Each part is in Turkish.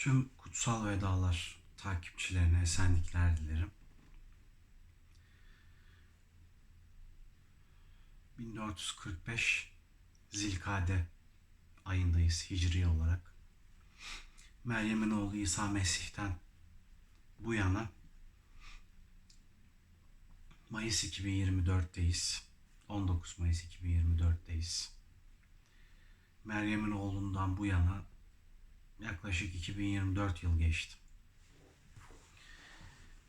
Tüm kutsal vedalar takipçilerine esenlikler dilerim. 1445 Zilkade ayındayız hicri olarak. Meryem'in oğlu İsa Mesih'ten bu yana Mayıs 2024'teyiz. 19 Mayıs 2024'teyiz. Meryem'in oğlundan bu yana yaklaşık 2024 yıl geçti.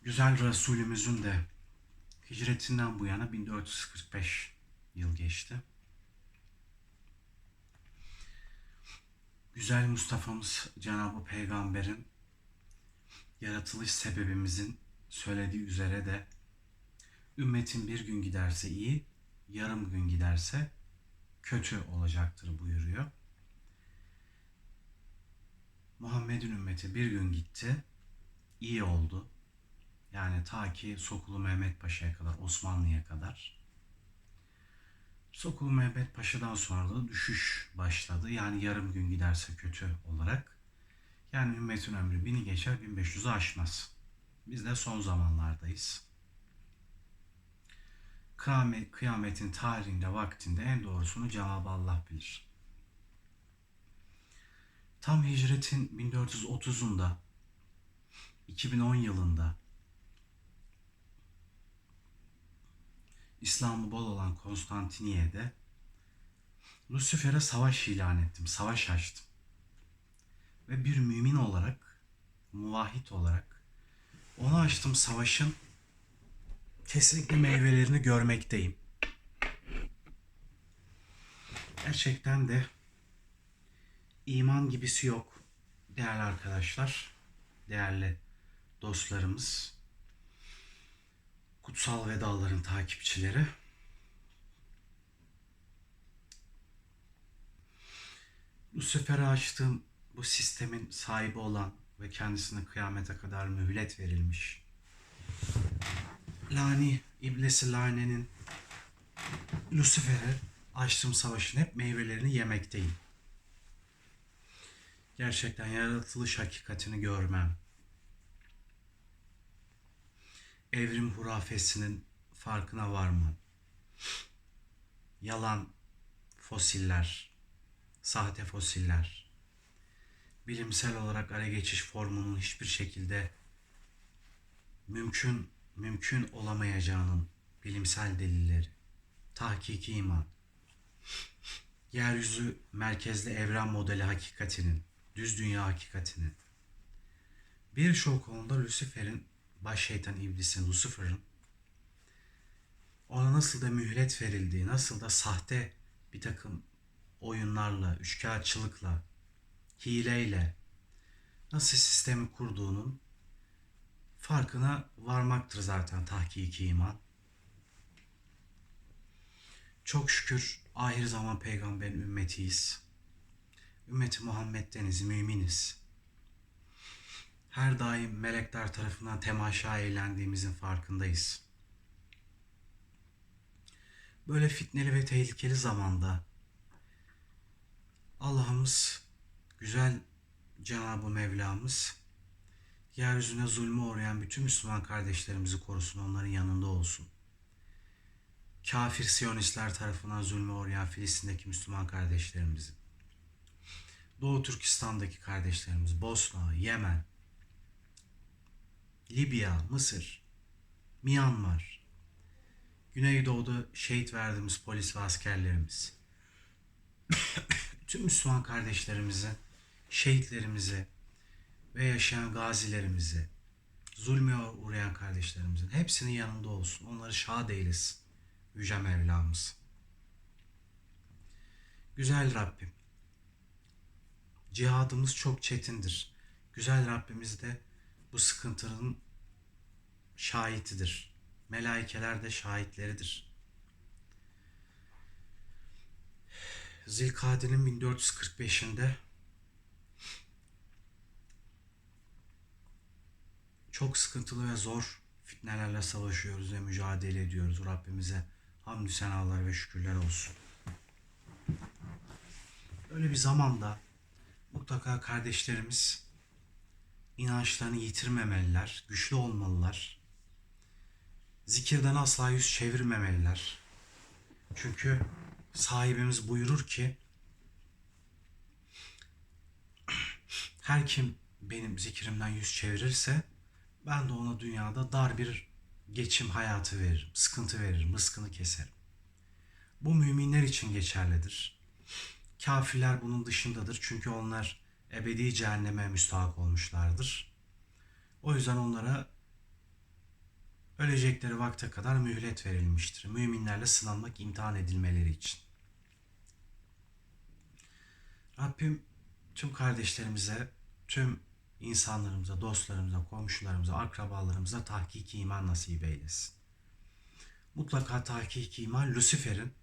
Güzel Resulümüzün de hicretinden bu yana 1445 yıl geçti. Güzel Mustafa'mız Cenab-ı Peygamber'in yaratılış sebebimizin söylediği üzere de ümmetin bir gün giderse iyi, yarım gün giderse kötü olacaktır buyuruyor. Muhammed'in ümmeti bir gün gitti, iyi oldu. Yani ta ki Sokulu Mehmet Paşa'ya kadar, Osmanlı'ya kadar. Sokulu Mehmet Paşa'dan sonra da düşüş başladı. Yani yarım gün giderse kötü olarak. Yani ümmetin ömrü bini geçer 1500'ü aşmaz. Biz de son zamanlardayız. Kıyamet, kıyametin tarihinde, vaktinde en doğrusunu Cenab-ı Allah bilir. Tam hicretin 1430'unda 2010 yılında İslam'ı bol olan Konstantiniye'de Lucifer'e savaş ilan ettim, savaş açtım. Ve bir mümin olarak, muvahhid olarak onu açtım savaşın kesinlikle meyvelerini görmekteyim. Gerçekten de iman gibisi yok değerli arkadaşlar, değerli dostlarımız, kutsal vedaların takipçileri. Lucifer'e açtığım bu sistemin sahibi olan ve kendisine kıyamete kadar mühlet verilmiş. Lani, iblisi lanenin Lucifer'e açtığım savaşın hep meyvelerini yemekteyim. Gerçekten yaratılış hakikatini görmem. Evrim hurafesinin farkına varmam. Yalan fosiller, sahte fosiller, bilimsel olarak ara geçiş formunun hiçbir şekilde mümkün mümkün olamayacağının bilimsel delilleri, tahkiki iman, yeryüzü merkezli evren modeli hakikatinin, düz dünya hakikatinin, birçok konuda Lucifer'in, baş şeytan iblisin, Lucifer'ın ona nasıl da mühlet verildiği, nasıl da sahte bir takım oyunlarla, üçkağıtçılıkla, hileyle nasıl sistemi kurduğunun farkına varmaktır zaten tahkiki iman. Çok şükür ahir zaman peygamberin ümmetiyiz. Ümmeti Muhammed'deniz, müminiz. Her daim melekler tarafından temaşa eğlendiğimizin farkındayız. Böyle fitneli ve tehlikeli zamanda Allah'ımız, güzel Cenab-ı Mevlamız yeryüzüne zulmü uğrayan bütün Müslüman kardeşlerimizi korusun, onların yanında olsun. Kafir Siyonistler tarafından zulmü uğrayan Filistin'deki Müslüman kardeşlerimizi, Doğu Türkistan'daki kardeşlerimiz, Bosna, Yemen, Libya, Mısır, Myanmar, Güneydoğu'da şehit verdiğimiz polis ve askerlerimiz, tüm Müslüman kardeşlerimizi, şehitlerimizi, ve yaşayan gazilerimizi, zulme uğrayan kardeşlerimizin hepsinin yanında olsun. Onları şad eylesin. Yüce Mevlamız. Güzel Rabbim. Cihadımız çok çetindir. Güzel Rabbimiz de bu sıkıntının şahitidir. Melaikeler de şahitleridir. Zilkade'nin 1445'inde çok sıkıntılı ve zor fitnelerle savaşıyoruz ve mücadele ediyoruz. Rabbimize hamdü senalar ve şükürler olsun. Öyle bir zamanda mutlaka kardeşlerimiz inançlarını yitirmemeliler, güçlü olmalılar. Zikirden asla yüz çevirmemeliler. Çünkü sahibimiz buyurur ki her kim benim zikrimden yüz çevirirse ben de ona dünyada dar bir geçim hayatı veririm, sıkıntı veririm, rızkını keserim. Bu müminler için geçerlidir. Kafirler bunun dışındadır çünkü onlar ebedi cehenneme müstahak olmuşlardır. O yüzden onlara ölecekleri vakte kadar mühlet verilmiştir. Müminlerle sınanmak, imtihan edilmeleri için. Rabbim tüm kardeşlerimize, tüm insanlarımıza, dostlarımıza, komşularımıza, akrabalarımıza tahkiki iman nasip eylesin. Mutlaka tahkiki iman Lucifer'in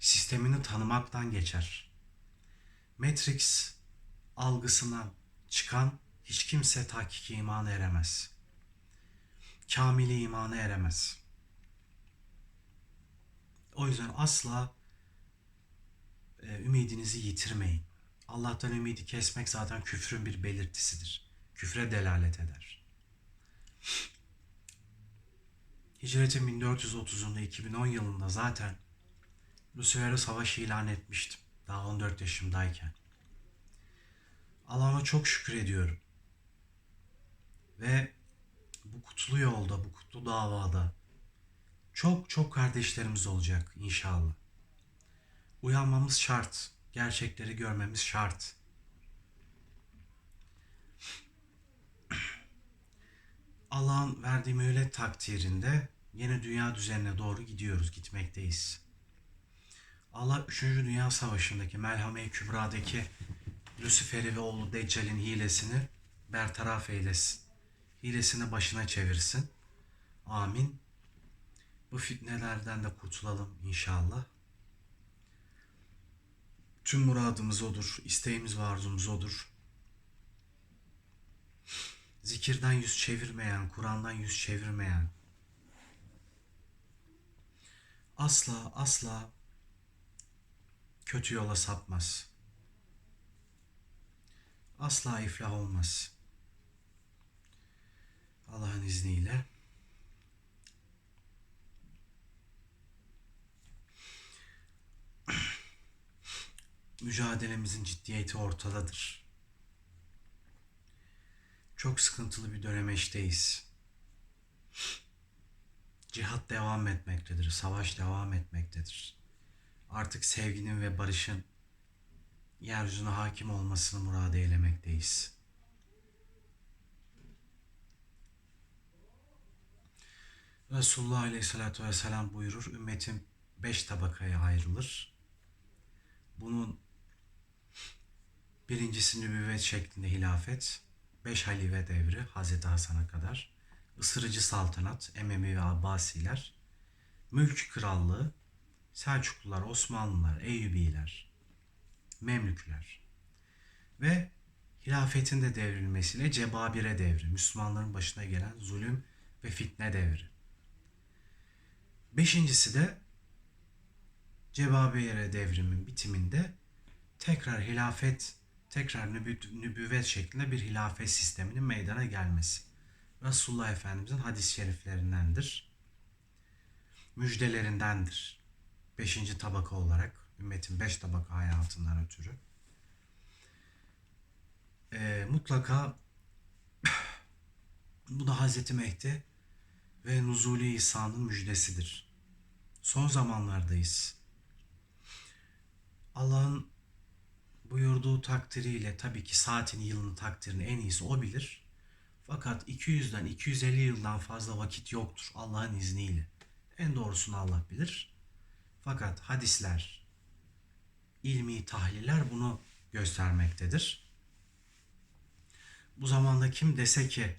sistemini tanımaktan geçer. Matrix algısından çıkan hiç kimse tahkiki imana eremez. Kamili imana eremez. O yüzden asla e, ümidinizi yitirmeyin. Allah'tan ümidi kesmek zaten küfrün bir belirtisidir. Küfre delalet eder. Hicretin 1430'unda 2010 yılında zaten Lucifer'e savaş ilan etmiştim. Daha 14 yaşımdayken. Allah'a çok şükür ediyorum. Ve bu kutlu yolda, bu kutlu davada çok çok kardeşlerimiz olacak inşallah. Uyanmamız şart. Gerçekleri görmemiz şart. Allah'ın verdiği mühlet takdirinde yeni dünya düzenine doğru gidiyoruz, gitmekteyiz. Allah 3. Dünya Savaşı'ndaki Melhame-i Kübra'daki Lucifer'i ve oğlu Deccal'in hilesini bertaraf eylesin. Hilesini başına çevirsin. Amin. Bu fitnelerden de kurtulalım inşallah. Tüm muradımız odur, isteğimiz ve arzumuz odur. Zikirden yüz çevirmeyen, Kur'an'dan yüz çevirmeyen, asla asla kötü yola sapmaz. Asla iflah olmaz. Allah'ın izniyle. mücadelemizin ciddiyeti ortadadır. Çok sıkıntılı bir dönemeçteyiz. Cihat devam etmektedir, savaş devam etmektedir. Artık sevginin ve barışın yeryüzüne hakim olmasını murad eylemekteyiz. Resulullah Aleyhisselatü Vesselam buyurur, ümmetim beş tabakaya ayrılır. Bunun Birincisi nübüvvet şeklinde hilafet, beş halife devri Hazreti Hasan'a kadar, ısırıcı saltanat, Emevi ve Abbasiler, mülk krallığı, Selçuklular, Osmanlılar, Eyyubiler, Memlükler ve hilafetin de devrilmesiyle Cebabire devri, Müslümanların başına gelen zulüm ve fitne devri. Beşincisi de Cebabire devrimin bitiminde tekrar hilafet tekrar nübü, nübüvvet şeklinde bir hilafet sisteminin meydana gelmesi. Resulullah Efendimizin hadis-i şeriflerindendir. Müjdelerindendir. Beşinci tabaka olarak, ümmetin beş tabaka hayatından ötürü. Ee, mutlaka bu da Hazreti Mehdi ve Nuzuli İsa'nın müjdesidir. Son zamanlardayız. Allah'ın buyurduğu takdiriyle tabii ki saatin yılını takdirini en iyisi o bilir. Fakat 200'den 250 yıldan fazla vakit yoktur Allah'ın izniyle. En doğrusunu Allah bilir. Fakat hadisler, ilmi tahliller bunu göstermektedir. Bu zamanda kim dese ki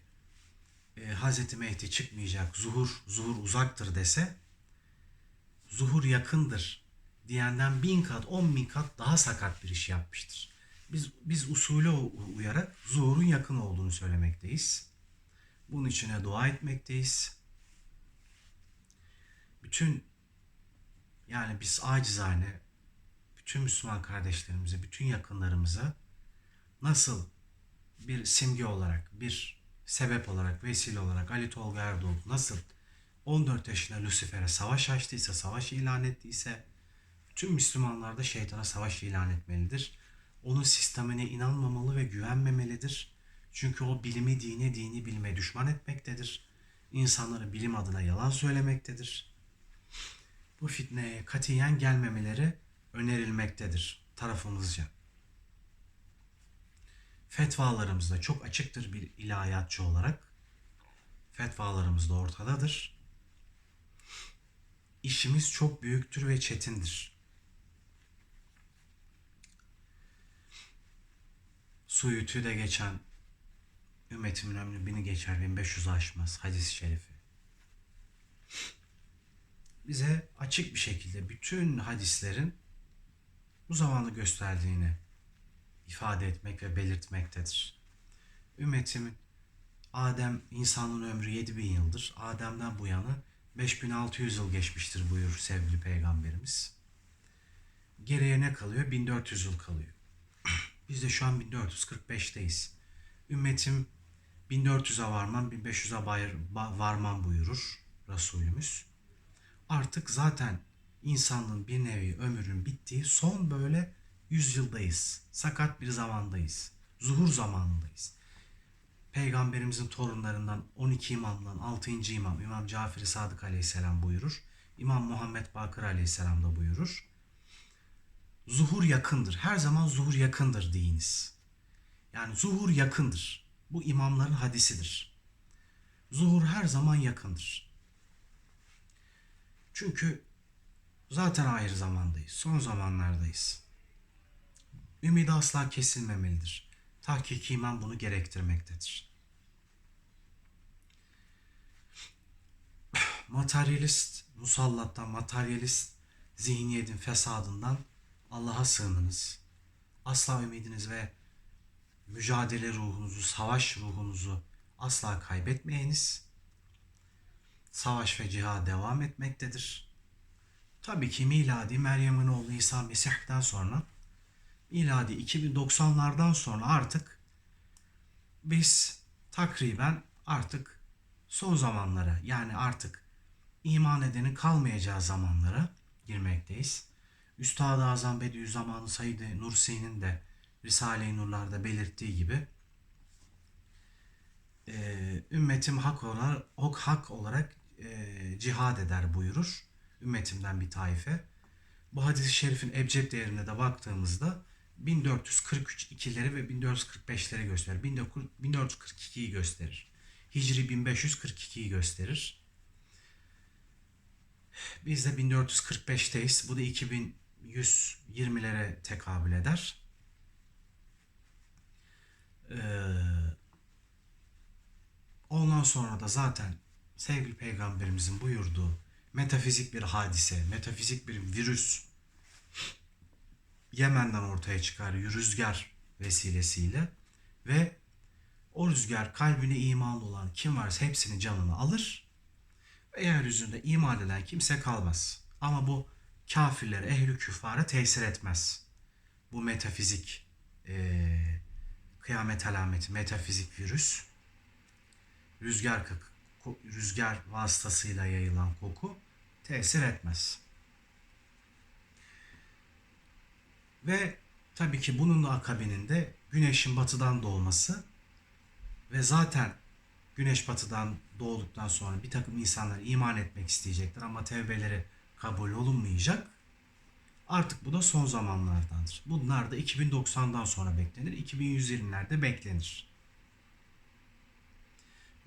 e, Hz. Mehdi çıkmayacak, zuhur, zuhur uzaktır dese, zuhur yakındır diyenden bin kat, on bin kat daha sakat bir iş yapmıştır. Biz, biz usule uyarak zuhurun yakın olduğunu söylemekteyiz. Bunun içine dua etmekteyiz. Bütün yani biz acizane bütün Müslüman kardeşlerimize, bütün yakınlarımıza nasıl bir simge olarak, bir sebep olarak, vesile olarak Ali Tolga Erdoğdu nasıl 14 yaşında Lucifer'e savaş açtıysa, savaş ilan ettiyse tüm Müslümanlar da şeytana savaş ilan etmelidir. Onun sistemine inanmamalı ve güvenmemelidir. Çünkü o bilimi dine, dini bilime düşman etmektedir. İnsanları bilim adına yalan söylemektedir. Bu fitneye katiyen gelmemeleri önerilmektedir tarafımızca. Fetvalarımızda çok açıktır bir ilahiyatçı olarak. Fetvalarımız da ortadadır. İşimiz çok büyüktür ve çetindir. Suyutu'da geçen ümmetimin ömrü bini geçer 1500 aşmaz hadis-i şerifi. Bize açık bir şekilde bütün hadislerin bu zamanı gösterdiğini ifade etmek ve belirtmektedir. Ümmetimin Adem insanlığın ömrü 7000 yıldır. Adem'den bu yana 5600 yıl geçmiştir buyur sevgili peygamberimiz. Geriye ne kalıyor? 1400 yıl kalıyor. Biz de şu an 1445'teyiz. Ümmetim 1400'e varmam, 1500'e bayır- ba- varmam buyurur Resulümüz. Artık zaten insanlığın bir nevi ömrünün bittiği son böyle yüzyıldayız. Sakat bir zamandayız. Zuhur zamanındayız. Peygamberimizin torunlarından 12 imamdan 6. imam İmam Cafer-i Sadık aleyhisselam buyurur. İmam Muhammed Bakır aleyhisselam da buyurur. Zuhur yakındır. Her zaman zuhur yakındır deyiniz. Yani zuhur yakındır. Bu imamların hadisidir. Zuhur her zaman yakındır. Çünkü zaten ayrı zamandayız. Son zamanlardayız. Ümidi asla kesilmemelidir. Tahkiki iman bunu gerektirmektedir. Materyalist musallattan, materyalist zihniyetin fesadından Allah'a sığınınız. Asla ümidiniz ve mücadele ruhunuzu, savaş ruhunuzu asla kaybetmeyiniz. Savaş ve cihad devam etmektedir. Tabii ki miladi Meryem'in oğlu İsa Mesih'ten sonra miladi 2090'lardan sonra artık biz takriben artık son zamanlara yani artık iman edenin kalmayacağı zamanlara girmekteyiz. Üstad-ı Azam Bediüzzaman'ın Said Nursi'nin de Risale-i Nurlar'da belirttiği gibi e, ümmetim hak olarak, hak olarak e, cihad eder buyurur. Ümmetimden bir taife. Bu hadis-i şerifin ebced değerine de baktığımızda 1443 ikileri ve 1445'leri gösterir. 1442'yi gösterir. Hicri 1542'yi gösterir. Biz de 1445'teyiz. Bu da 2120'lere tekabül eder. Ee, ondan sonra da zaten sevgili peygamberimizin buyurduğu metafizik bir hadise, metafizik bir virüs Yemen'den ortaya çıkar rüzgar vesilesiyle ve o rüzgar kalbine imanlı olan kim varsa hepsinin canını alır ve yeryüzünde iman eden kimse kalmaz. Ama bu kafirlere, ehli küfara tesir etmez. Bu metafizik eee, kıyamet alameti, metafizik virüs rüzgar rüzgar vasıtasıyla yayılan koku tesir etmez. Ve tabii ki bunun da akabininde güneşin batıdan doğması ve zaten güneş batıdan doğduktan sonra bir takım insanlar iman etmek isteyecekler ama tevbeleri kabul olunmayacak. Artık bu da son zamanlardandır. Bunlar da 2090'dan sonra beklenir. 2120'lerde beklenir.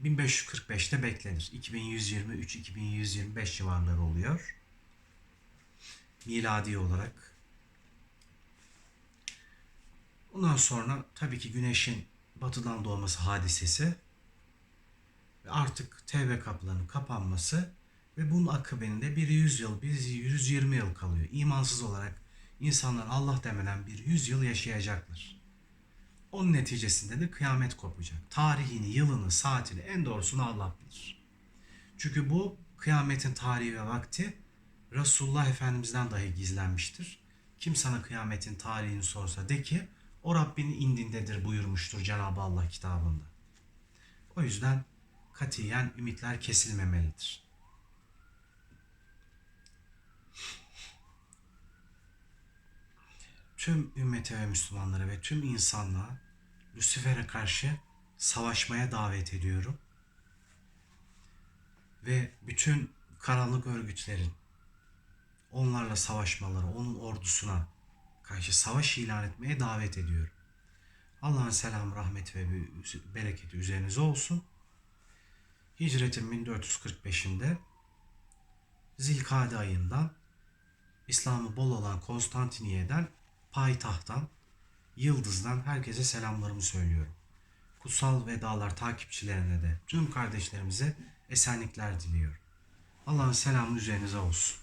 1545'te beklenir. 2123-2125 civarları oluyor. Miladi olarak. Ondan sonra tabii ki güneşin batıdan doğması hadisesi ve artık tevbe kapılarının kapanması ve bunun akabinde bir 100 yıl, bir 120 yıl kalıyor. İmansız olarak insanlar Allah demeden bir 100 yıl yaşayacaklar. Onun neticesinde de kıyamet kopacak. Tarihini, yılını, saatini en doğrusunu Allah bilir. Çünkü bu kıyametin tarihi ve vakti Resulullah Efendimiz'den dahi gizlenmiştir. Kim sana kıyametin tarihini sorsa de ki o Rabbin indindedir buyurmuştur Cenab-ı Allah kitabında. O yüzden katiyen ümitler kesilmemelidir. Tüm ümmete ve Müslümanlara ve tüm insanlığa Lucifer'e karşı savaşmaya davet ediyorum. Ve bütün karanlık örgütlerin onlarla savaşmaları, onun ordusuna karşı savaş ilan etmeye davet ediyorum. Allah'ın selamı, rahmeti ve bereketi üzerinize olsun. Hicretin 1445'inde Zilkade ayından İslam'ı bol olan Konstantiniye'den payitahttan, Yıldız'dan herkese selamlarımı söylüyorum. Kutsal vedalar takipçilerine de tüm kardeşlerimize esenlikler diliyorum. Allah'ın selamı üzerinize olsun.